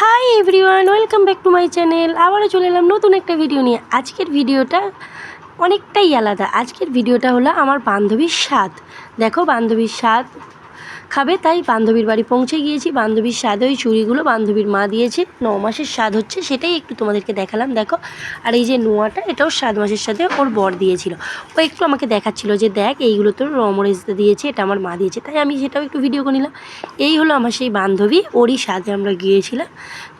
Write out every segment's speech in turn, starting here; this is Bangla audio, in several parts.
Hi everyone welcome back to my channel আবারও চলে এলাম নতুন একটা ভিডিও নিয়ে। আজকের ভিডিওটা অনেকটাই আলাদা। আজকের ভিডিওটা হলো আমার বান্ধবীর স্বাদ। দেখো বান্ধবীর স্বাদ খাবে, তাই বান্ধবীর বাড়ি পৌঁছে গিয়েছি। বান্ধবীর স্বাদে ওই চুড়িগুলো বান্ধবীর মা দিয়েছে। ন মাসের স্বাদ হচ্ছে সেটাই একটু তোমাদেরকে দেখালাম, দেখো। আর এই যে নোয়াটা, এটাও সাত মাসের সাথে ওর বর দিয়েছিল। ও একটু আমাকে দেখাচ্ছিল যে, দেখ, এইগুলো তোর রমরেজ দিয়েছে, এটা আমার মা দিয়েছে। তাই আমি সেটাও একটু ভিডিও করে নিলাম। এই হলো আমার সেই বান্ধবী, ওরই সাথে আমরা গিয়েছিলাম।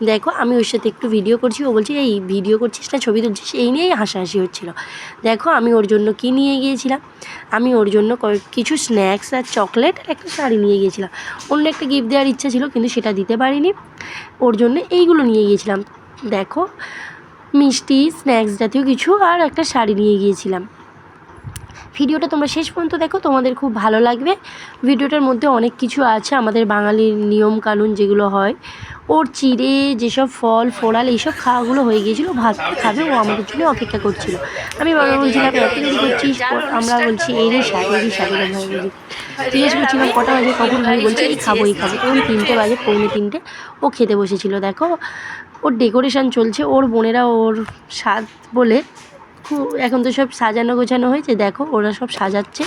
দেখো, আমি ওর সাথে একটু ভিডিও করছি, ও বলছে, এই ভিডিও করছিস না, ছবি তুলছিস? এই নিয়েই হাসাহাসি হচ্ছিল। দেখো, আমি ওর জন্য কী নিয়ে গিয়েছিলাম? আমি ওর জন্য কিছু স্ন্যাক্স আর চকলেট আর একটা শাড়ি নিয়ে গিয়েছিলাম। অন্য একটা গিফট দেওয়ার ইচ্ছা ছিল, কিন্তু সেটা দিতে পারিনি। ওর জন্য এইগুলো নিয়ে গিয়েছিলাম। দেখো, মিষ্টি স্ন্যাক্স জাতীয় কিছু আর একটা শাড়ি নিয়ে গিয়েছিলাম। ভিডিওটা তোমরা শেষ পর্যন্ত দেখো, তোমাদের খুব ভালো লাগবে। ভিডিওটার মধ্যে অনেক কিছু আছে, আমাদের বাঙালির নিয়ম কানুন যেগুলো হয়। ওর চিড়ে যেসব ফল, ফোড়াল এইসব খাওয়াগুলো হয়ে গিয়েছিল, ভাত খাবে, ও আমাদের জন্য অপেক্ষা করছিল। আমি বাবা বলছিলাম এত দেরি করছিস? আমরা বলছি রে শাড়ি এই শাড়ি জিজ্ঞেস করছিলাম কটা বাজে কখন ভাই বলছে, এই খাব এই খাব। তখন তিনটে বাজে, পৌনে তিনটে, ও খেতে বসেছিল। দেখো, ওর ডেকোরেশন চলছে, ওর বোনেরা ওর স্বাদ বলে এখন তো সব সাজানো গোছানো হয়েছে, দেখো, ওরা সব সাজাচ্ছে।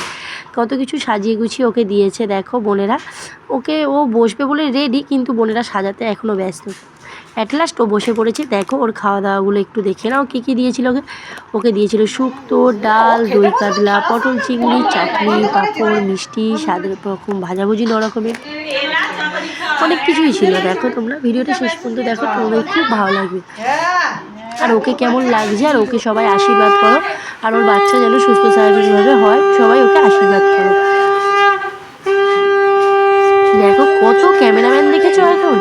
কত কিছু সাজিয়ে গুছিয়ে ওকে দিয়েছে, দেখো, বোনেরা। ওকে ও বসবে বলে রেডি কিন্তু বোনেরা সাজাতে এখনও ব্যস্ত। অ্যাট লাস্ট ও বসে পড়েছে, দেখো, ওর খাওয়া দাওয়াগুলো একটু দেখে নাও, কী কী দিয়েছিল ওকে। ওকে দিয়েছিল শুক্তো ডাল, দই কাতলা, পটল চিংড়ি, চাটনি, পাঁপড়, মিষ্টি, স্বাদ রকম ভাজাভুজি ন রকমের অনেক কিছুই ছিল, দেখো তোমরা। ভিডিওটা শেষ পর্যন্ত দেখো, তোমাদের খুব ভালো লাগবে। আর ওকে কেমন লাগছে? আর ওকে সবাই আশীর্বাদ করো। আর ওর বাচ্চা যেন সুস্থ স্বাভাবিকভাবে হয়, সবাই ওকে আশীর্বাদ করো। দেখো কত ক্যামেরাম্যান দেখেছ এখন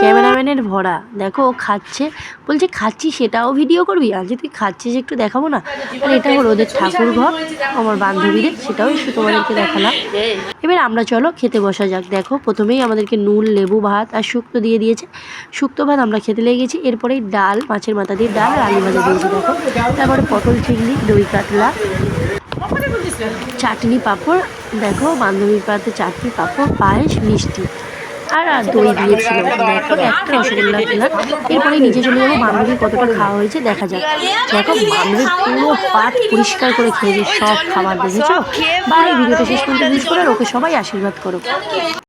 ক্যামেরাম্যানের ভরা। দেখো ও খাচ্ছে। বলছে, খাচ্ছি সেটাও ভিডিও করবি? আর যে তুই খাচ্ছিস একটু দেখাবো না? আর এটা হলো ওদের ঠাকুর ঘর, আমার বান্ধবীদের, সেটাও একটু তোমাদেরকে দেখালাম। এবার আমরা চলো খেতে বসা যাক। দেখো, প্রথমেই আমাদেরকে নুন, লেবু, ভাত আর শুক্তো দিয়ে দিয়েছে। শুক্তো ভাত আমরা খেতে লেগে গেছি। এরপরেই ডাল, মাছের মাথা দিয়ে ডাল আর আলু ভাজা দিয়েছি, দেখো। তারপরে পটল, চিংড়ি, দই, কাতলা, চাটনি, পাঁপড় দেখো, বান্ধবীর পাতে চারটি পাঁপড়, পায়েস, মিষ্টি। আর আর দই দিয়েছিল দেখো, একটা রসগোল্লা খেলাম এরপরে নিচে চলে যাব। বান্ধবীর কতটা খাওয়া হয়েছে দেখা যাক। দেখো, বান্ধবীর পুরো পাত পরিষ্কার করে খেয়েছে সব খাবার দেখেছ? বা এই ভিডিওটা শেষ পর্যন্ত ইউজ করে ওকে সবাই আশীর্বাদ করো।